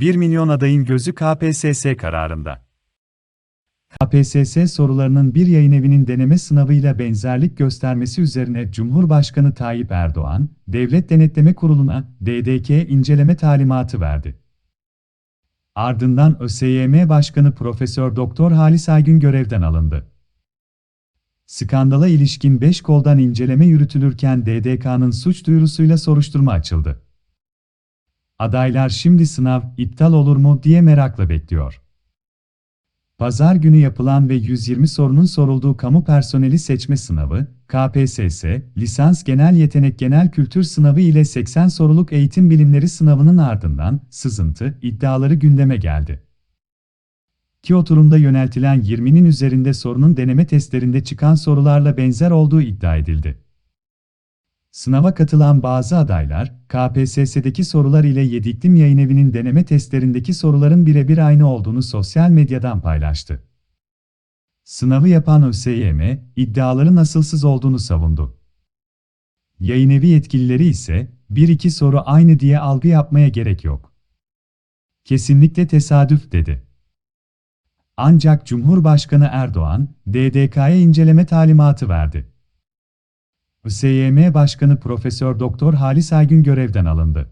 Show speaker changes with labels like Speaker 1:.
Speaker 1: 1 milyon adayın gözü KPSS kararında.
Speaker 2: KPSS sorularının bir yayın evinin deneme sınavıyla benzerlik göstermesi üzerine Cumhurbaşkanı Tayyip Erdoğan, Devlet Denetleme Kurulu'na DDK inceleme talimatı verdi. Ardından ÖSYM Başkanı Profesör Doktor Halis Aygün görevden alındı. Skandala ilişkin 5 koldan inceleme yürütülürken DDK'nın suç duyurusuyla soruşturma açıldı. Adaylar şimdi sınav iptal olur mu diye merakla bekliyor. Pazar günü yapılan ve 120 sorunun sorulduğu kamu personeli seçme sınavı, KPSS, lisans genel yetenek genel kültür sınavı ile 80 soruluk eğitim bilimleri sınavının ardından sızıntı iddiaları gündeme geldi. Ki oturumda yöneltilen 20'nin üzerinde sorunun deneme testlerinde çıkan sorularla benzer olduğu iddia edildi. Sınava katılan bazı adaylar, KPSS'deki sorular ile Yediklim Yayınevi'nin deneme testlerindeki soruların birebir aynı olduğunu sosyal medyadan paylaştı. Sınavı yapan ÖSYM, iddiaların asılsız olduğunu savundu. Yayınevi yetkilileri ise, bir iki soru aynı diye algı yapmaya gerek yok. Kesinlikle tesadüf dedi. Ancak Cumhurbaşkanı Erdoğan, DDK'ya inceleme talimatı verdi. ÖSYM Başkanı Profesör Doktor Halis Aygün görevden alındı.